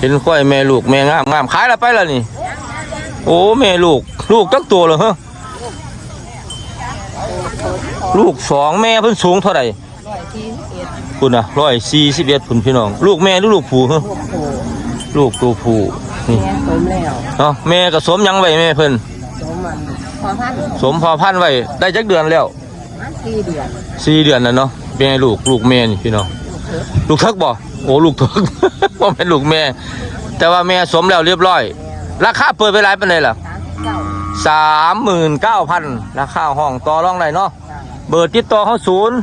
เห็นควายแม่ลูกแม่งามงามขายแล้วไปแล้วนี่ โอ้แม่ลูก ลูกตั้งตัวเลยเหรอลูกสองแม่เพิ่นสูงเท่าไหร่คุณน่ะร้อยสี่สิบเอ็ดคุณพี่น้อง ลูกแม่หรือลูกผู้เหรอลูกตัวผู้นี่แม่สมแล้วเนาะแม่ก็สมหยังไว้แม่เพิ่นสมมันพอพันสมพอพันธุ์ไว้ได้จักเดือนแล้วมันสี่เดือนสี่เดือนแล้วเนาะแม่ลูกลูกแม่นี่พี่น้องลูกเทิกบ่ โอ้ลูกเทิกว่าเป็นลูกแม่ แต่ว่าแม่สมแล้วเรียบร้อย ราคาเปิดไปหลายปานใดล่ะสามเก้าสามหมื่นเก้าพันราคาห้องต่อรองได้เนาะเบอร์ติดต่อเขาศูนย์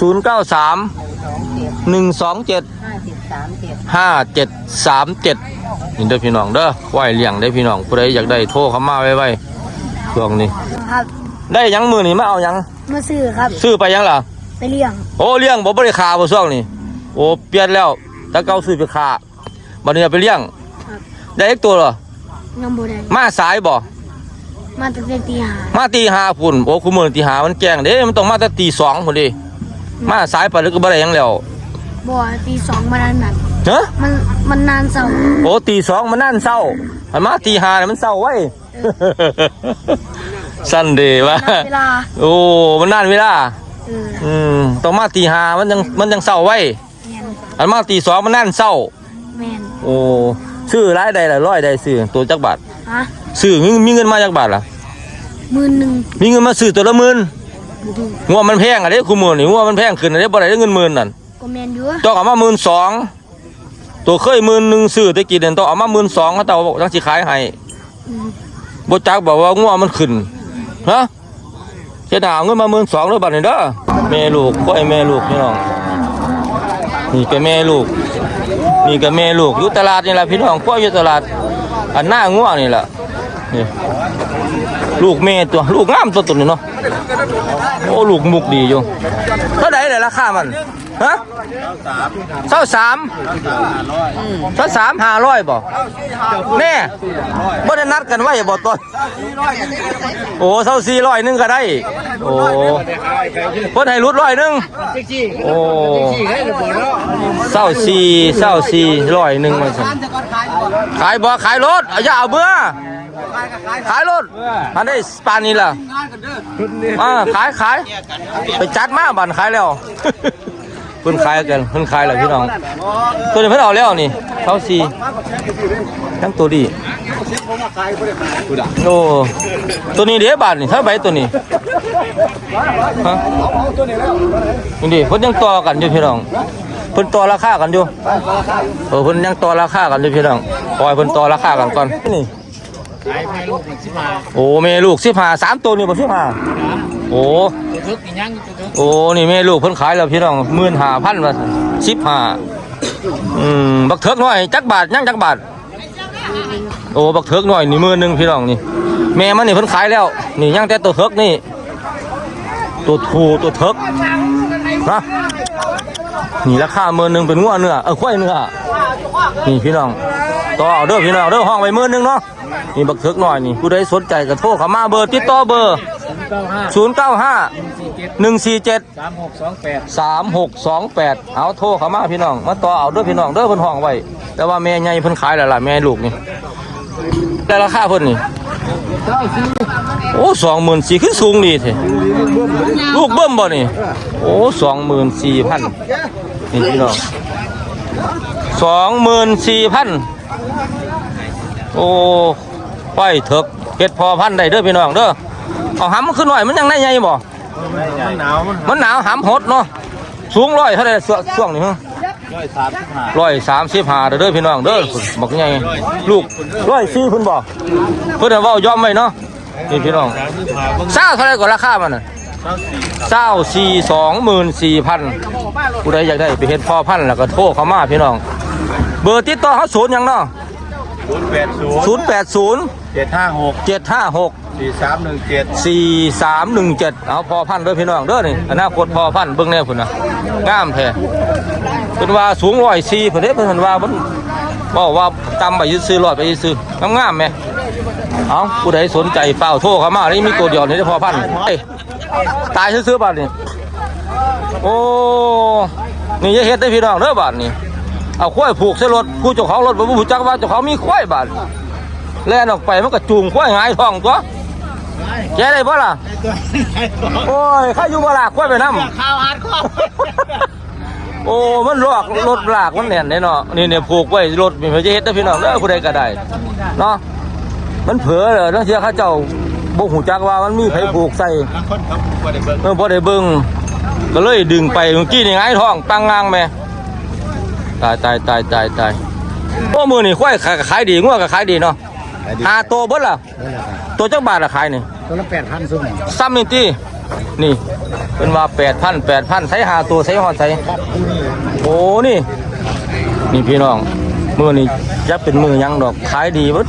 ศูนย์เก้าสามศูนย์เก้าสามหนึ่งสองเจ็ดหนึ่งสองเจ็ดห้าเจ็ดสามเจ็ดห้าเจ็ดสามเจ็ดนี่เด้อพี่น้องเด้อไหวเลี้ยงได้อพี่น้องผู้ใดอยากได้โทรเข้ามาไว้ไว้ช่วงนี้ครับได้หยังมือนี่มาเอาหยังมาซื้อครับ ซื้อไปหยังล่ะไปเลี้ยง โอ้เลี้ยงบ่บริคาบ่ช่วงนี้ โอ้เปลี่ยนแล้วแต่เก่าซื้อไปคาบัดนี้เอาไปเลี้ยงครับ ได้อีกตัวเหรอยังบ่ได้มาสายบ่มาตั้งแต่ตีห้ามาตีห้าพุ่นโอ้คุมื้อตีห้ามันแกล้งเด้มันต้องมาแต่ตีสองพุ่นดิมาสายไปแล้วก็บ่ได้หยังแล้วบ่ตีสองมานานนันฮะมันมันนานเสาร์โอ้ตีสองมันนั่นเศร้าหันมาตีห้าน่ะมันเศร้าไว้ สันเดย์วะนัดเวลาโอ้มันนั่นเวลา เออ อืมต้องมาตีห้ามันยังมันยังเศร้าไว้ แมนหันมาตีสองมันนั่นเศร้า แมนโอ้ซื้อรายใดละร้อยใดซื้อตัวจักบาทฮะซื้อมีมีเงินมาจักบาทล่ะ หมื่นหนึ่งมีเงินมาซื้อตัวละหมื่นบ่ดูงัวมันแพงอะเด้คุณหมื่นนี่งัวมันแพงขึ้นอะเด้บ่ได้เงินหมื่นนั่น ก็แมนอยู่ต้องเอามาหมื่นสองตัวเคยหมื่นหนึ่งซื้อแตะกี้เดือนต้องเอามาหมื่นสองเขาเตาบอกจังสิขายให้อืมบ่จักบอกว่างัวมันขึ้นฮะจะด่าเอาเงินมาหมื่นสองเลยบัดนี้เด้อแม่ลูกก็ไอ้แม่ลูกพี่น้อง นี่ก็แม่ลูก นี่ก็แม่ลูกอยู่ตลาดนี่แหละพี่น้องก็อยู่ตลาด อันหน้าง่วงนี่แหละนี่ลูกแม่ตัวลูกงามตัวตัวนี้เนาะโอ้ลูกมุกดีอยู่เท่าไหร่เลยราคามัน ฮะเท่าสามเท่าสามห้าร้อยบ่แน่บ่ได้นัดกันไว้บ่ต้นโอ้เท่าสี่ร้อยหนึงก็ได้ โอ้เพิ่นให้รุดร้อยหนึงโอ้เศร้าสี่เศร้าสี่ร้อยหนึ่งมาสั่นขายบ่ขายรถเอาอย่าเอาเบื่อขายรถอันนี้ปานนี้ล่ะอ่าขายขายไปจัดมาบันขายแล้ว เพิ่นขายกันเพิ่นขายแล้วพี่น้อง ตัวนี้เพิ่นเอาแล้วนี่เท่าสี่ทั้งตัวดีโอ้ตัวนี้เดี๋ยวบาทนี่เท่าใบตัวนี้ฮะนี่ดิเพิ่นยังต่อกันอยู่พี่น้องเพิ่นต่อราคากันอยู่เออเพิ่นยังต่อราคากันอยู่พี่น้องปล่อยเพิ่นต่อราคากันก่อนนี่โอ้แม่ลูกสิบห้าสามตัวนี่บ่สิบห้า โอ้โอ้นี่แม่ลูกเพิ่นขายแล้วพี่น้องหมื่นห้าพันว่าสิบห้าอืมบักเถิกหน่อยจักบาทยังจักบาทโอ้บักเถิกหน่อยนี่หมื่นหนึ่งพี่น้องนี่แม่มันนี่เพิ่นขายแล้ว นี่ยังแต่ตัวเถิกนี่ตัวทูตัวเถิกนะนี่ราคาหมื่นหนึ่งเป็นงัวเนื้อเออควายเนื้อนี่พี่น้องต่อเอาเด้อพี่น้องเด้อห้องไว้หมื่นหนึ่งเนาะนี่บักเถิกหน่อยนี่ผู้ใดสนใจก็โทรเข้ามาเบอร์ติดต่อเบอร์ ศูนย์เก้าห้าหนึ่งสี่เจ็ดสามหกสองแปดสามหกสองแปดเอาโทรเข้ามาพี่น้อง มาต่อเอาเด้อพี่น้องเด้อเพิ่นห้องไว้ แต่ว่าแม่ใหญ่เพิ่นขายแล้วล่ะแม่ลูกนี่แต่ราคาเพิ่นนี่โอ้สองหมื่นสี่ขึ้นสูงดีเถอะลูกเบิ้มบ่นี่ โอ้สองหมื่นสี่พันนี่พี่น้องสองหมื่นสี่พันโอ้ไปเถกเฮ็ดพอพันได้เด้อพี่น้องเด้อ เอาหำมันขึ้นหน่อยมันยังได้ใหญ่บ่มันหนาวมันมันหนาวหำหดเนาะสูงร้อยเท่าไรช่วงช่วงนี้ฮะร้อยสามสิบห้าร้อยสามสิบห้าเด้อพี่น้องเด้อบอกไงลูกร้อยสี่เพิ่นบอกเพิ่นเอาเว้ายอมไว้เนาะนี่พี่น้องสามสิบห้าเบิ่งเศร้าเท่าไรก็ราคามันน่ะเก้าสี่เศร้าสี่สองหมื่นสี่พันผู้ใดอยากได้ไปเฮ็ดพ่อพันธุ์แล้วก็โทรเข้ามาพี่น้อง เบอร์ติดต่อเขาศูนย์หยังเนาะ ศูนย์แปดศูนย์ศูนย์แปดศูนย์เจ็ดห้าหกเจ็ดห้าหกสี่สามหนึ่งเจ็ดสี่สามหนึ่งเจ็ดเอาพอพันธุ์เด้อพี่น้องเด้อนี่อนาคตพอพันธุ์เบิ่งแน่พุ่นนะงามแท้เป็นว่าสูงร้อยสี่เพิ่นเด้เพิ่นว่ามันบอกว่าจำไปยืดซื้อรอดไปยืดซื้องามๆแหมเอาผู้ใดสนใจเฝ้าโทรเข้ามานี่มีตัวเดียวนี่เด้อพอพันธุ์เอ้ยตายซื้อๆบาดนี่โอ้นี่จะเฮ็ดได้พี่น้องเด้อบาดนี่ เอาควายผูกใส่รถผู้เจ้าของรถบ่รู้จักว่าเจ้าของมีควายบาดแล่นออกไปมันก็จูงควายหงายท้องตัวแกได้บ่ล่ะโอ้ยข้าอยู่บ่ล่ะควายไปนำข้าวอาร์ตข้อโอ้ มันลอกรถลากมันแน่นเลยเนาะนี่เนี่ยผูกไว้รถมีพระเจ้าเฮ็ดนะพี่น้องเด้อผู้ใดก็ได้เนาะมันเผลอเลยทั้งเสียเข้าเจ้าบ่หูจักว่ามันมีไผผูกใส่บางคนเขาบ่ได้เบิ่งเมื่อบ่ได้เบิ่งก็เลยดึงไปเมื่อกี้นี่ไงายท้องปังงางแม่ ตายตายตายตายตายโอ้มือนี่ควายขายขายดีงัวก็ขายดีเนาะหาตัวเบิดล่ะตัวจักบาทละขายนี่ตัวละแปดพันซุ้มซ้ำนี่ตินี่เป็นว่า8,000 8,000ใช้หาตัวใช้ฮอดใช้ครับคู่นี้โอ้นี่ นี่พี่น้องมือนี่จะเป็นมือหยังดอกขายดีเบิด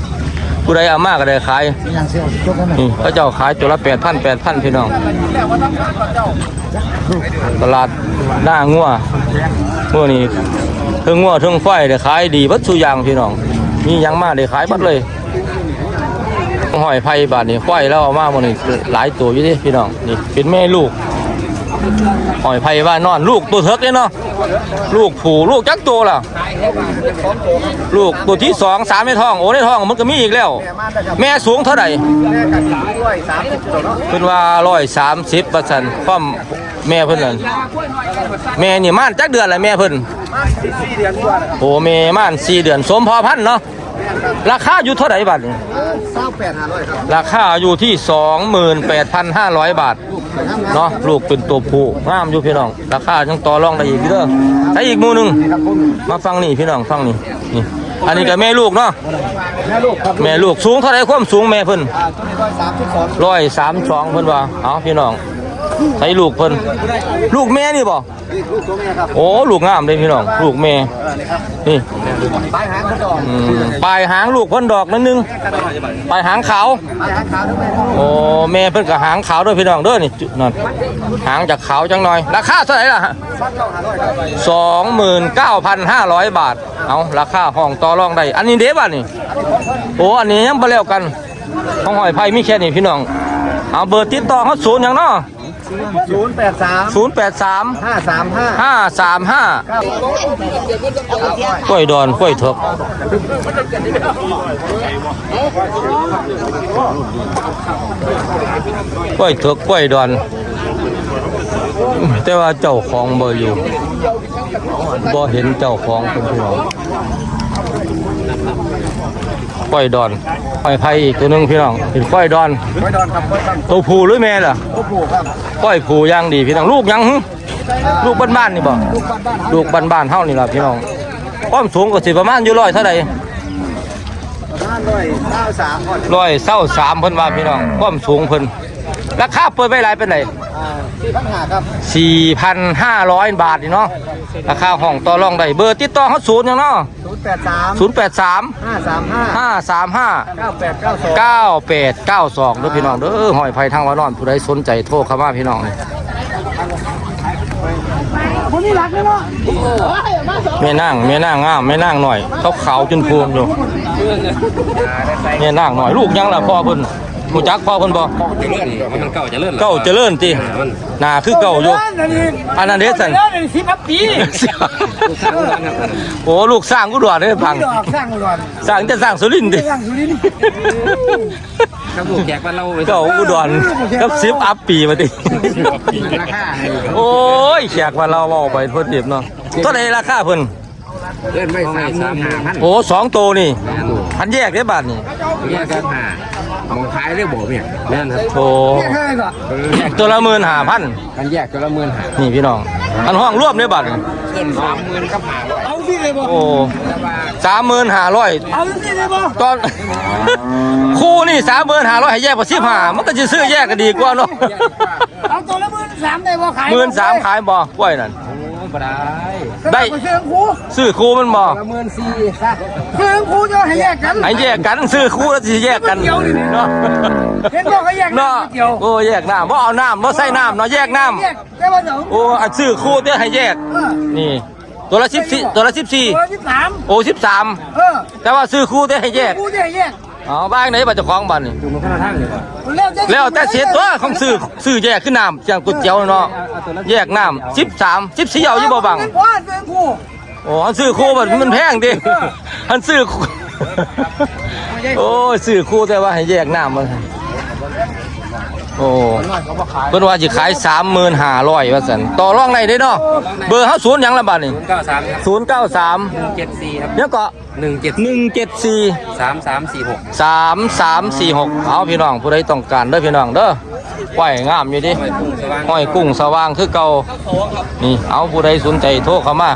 ผู้ใดเอามากก็ได้ขายยังเสียวจบแล้วไหมนี่พระเจ้าขายตัวละแปดพันแปดพันพี่น้อง ตลาดหน้างัวมื่อนี้ เทิงงัวเทิงไฟได้ขายดีบัดสุอยางพี่น้อง มียังมาได้ขายบัดเลยหอยไผ่บาทนี่ไฟแล้วเอามามื่อนี้หลายตัวอยู่ดิพี่น้องนี่เป็นแม่ลูกหอยไผ่ว่านนอน ลูกตัวเทิกเลยเนาะลูกผูลูกจักตัวล่ะ ลูกตัวที่สองสามในท้องโอ้ในท้องมันก็มีอีกแล้ว แม่สูงเท่าไหร่เนาะเพิ่นว่าร้อยสามสิบเปอร์เซ็นต์ความ แม่เพิ่นนั่นแม่นี่ม่านจักเดือนละแม่เพิ่นมาสี่เดือนกว่าแล้วครับโอ้แม่ม่านสี่เดือนสมพอพันธุ์เนาะราคาอยู่เท่าไหร่บาทนี่เศร้าแปดห้าร้อยครับราคาอยู่ที่สองหมื่นแปดพันห้าร้อยบาทเนาะลูกเป็นตัวผู้งามอยู่พี่น้อง ราคายังต่อรองได้อีกอยู่เด้อใช้อีกหมูหนึงครับผมมาฟังนี่พี่น้องฟังนี่นี่อันนี้ก็แม่ลูกเนาะแม่ลูกครับแม่ลูกสูงเท่าไหร่ความสูงแม่เพิ่นอ่าตัวนี้ร้อยสามสิบสองร้อยสามสองเพิ่นว่าเอาพี่น้อง ใช้ลูกเพิ่นลูกแม่นี่บ่นี่ลูกตัวแม่ครับโอ้ลูกงามเลยพี่น้องลูกแม่เออนี่ครับนี่ปลายหางกระดองอืมปลายหางลูกเพิ่นดอกนิดนึงปลายหางขาวปลายหางขาวทั้งแม่โอ้แม่เพิ่นก็หางขาวด้วยพี่น้องเด้อนี่จุนั่นหางจากขาวจังหน่อย ราคาเท่าไหร่ล่ะฟันเก้าห้าร้อยครับสองหมื่นเก้าพันห้าร้อยบาทเอาราคาห้องต่อรองได้อันนี้เด้บ่ะนี่โอ้อันนี้ยังบ่แล้วกันของหอยไผ่มีแค่นี้พี่น้องเอาเบอร์ติดต่อเขาศูนย์หยังเนาะ ศูนย์แปดสามศูนย์แปดสามห้าสามห้าห้าสามห้าเก้ากล้วยดอนกล้วยเถกกล้วยเถกกล้วยดอน แต่ว่าเจ้าของบ่อยู่บ่เห็นเจ้าของเป็นพี่น้อง กล้วยดอนกล้วยไผ่อีกตัวหนึงพี่น้องเป็นกล้วยดอนไว้ดอนครับไว้ดอนตัวผู้หรือแม่ล่ะโอ้โหครับกล้วยผู้ย่างดีพี่น้องลูกยังหึลูกบ้านๆนี่บ่ลูกบ้านบ้านลูกบ้านๆเฮานี่ล่ะพี่น้องความสูงก็สิประมาณอยู่ร้อยเท่าใดบ้านร้อยเก้าสามก่อนร้อยเศร้าสามเพิ่นว่าพี่น้องความสูงเพิ่น ราคาเปิดไว้หลายเป็นไดอ่าสี่พันห้าครับสี่พันห้าร้อยบาทนี่เนาะราคาห้องต่อรองได้เบอร์ติดต่อเขาศูนย์ยังเนาะศูนย์แปดสามศูนย์แปดสามห้าสามห้าห้าสามห้าเก้าแปดเก้าสองเก้าแปดเก้าสองเด้อพี่น้องเด้อหอยไผ่ทางวานอนผู้ใดสนใจโทรเข้ามาพี่น้องนี่คนนี้รักเลยเนาะแม่นางแม่นางงามแม่นางหน่อยเขาขาวจนพวงอยู่แม่นางหน่อยลูกยังล่ะพ่อเพิ่น หูจักพ่อเพิ่นบ่จะเลื่อนมันเก่าจะเลื่อนเก่าเจริญติหน้าคือเก่าอยู่อันนั้นเด้สันแล้วในสิบปีโอ้ลูกสร้างกูดวดได้พังดอกสร้างอุดรสร้างจะสร้างสุรินทร์ดิสร้างสุรินทร์ครับลูกแจกบ้านเราไปเก่ากูดวนกับซิบอัพปีมาดิราคาโอ้ยแขกว่าเราเอาไปเพิ่นเดียบเนาะเท่าไหร่ราคาเพิ่นเลื่อนไม่สามสามห้าพันโอ้สองตัวนี่พันแยกได้บาทนี่แยกกันหา มองขายได้บ่เนี่ยแน่นครับโอ้แค่ไหนก็ตัวละหมื่นห้าพันกันแยกตัวละหมื่นหานี่พี่น้องอันห้องรวมได้บาทนี่เงินสามหมื่นกับหาร้อยเอาสิเลยบ่โอ้สามหมื่นห้าร้อยเอาสิเลยบ่ตอนคู่นี่สามหมื่นห้าร้อยให้แยกกว่าสิบห้ามันก็จะซื้อแยกก็ดีกว่าเนาะเอาตัวละหมื่นสามได้บ่ขายหมื่นสามขายบ่กล้วยนั่น โอ้บ่ได้ได้ไปซื้อครูซื้อคู่มันบ่ละหมื่นสี่ซะซื้อครูจะให้แยกกันให้แยกกันซื้อคู่แล้วสิแยกกันเนาะเห็นบอกให้แยกเนาะน้ำเกี่ยวโอ้แยกน้ำบ่เอาน้ำบ่ใส่น้ำเนาะแยกน้แยกแต่ว่าเดี๋ยวำโอ้อันซื้อคู่เด้อให้แยก เออนี่ ตัวละสิบสี่ตัวละสิบสี่ตัวที่สามโอ้สิบสามเออแต่ว่าซื้อคู่เด้อให้แยก ครูจะให้แยก อ๋อบ้านไหนบ้านเจ้าของบ้านนี่ดูมันคนละทางเลยว่ะแล้วจะแล้วแต่เสียตัวของซื้อซื้อแยกขึ้นน้ำอย่างก๋วยเตี๋ยวเนาะแยกน้ำสิบสามสิบสี่เอาอยู่บ่บังเงินพ่อซื้อครูโอ้อันซื้อคู่แบบมันแพงดิอันซื้อคู่โอ้ยซื้อคู่แต่ว่าให้แยกน้ำมัน โอ้เพิ่นว่าสิขายสามหมื่นห้าร้อยว่าสันต่อรองไหนได้เนาะเบอร์เฮาศูนย์หยังละบาทนี่เก้าสามครับศูนย์เก้าสามเจ็ดสี่ครับเนี่ยก็หนึ่งเจ็ดหนึ่งเจ็ดสี่สามสามสี่หกสามสามสี่หกเอาพี่น้องผู้ใดต้องการเด้อพี่น้องเด้อไหวงามอยู่ดิไปพุ่งสว่างห้อยกุ้งสว่างคือเก่านี่เอาผู้ใดสนใจโทรเข้ามา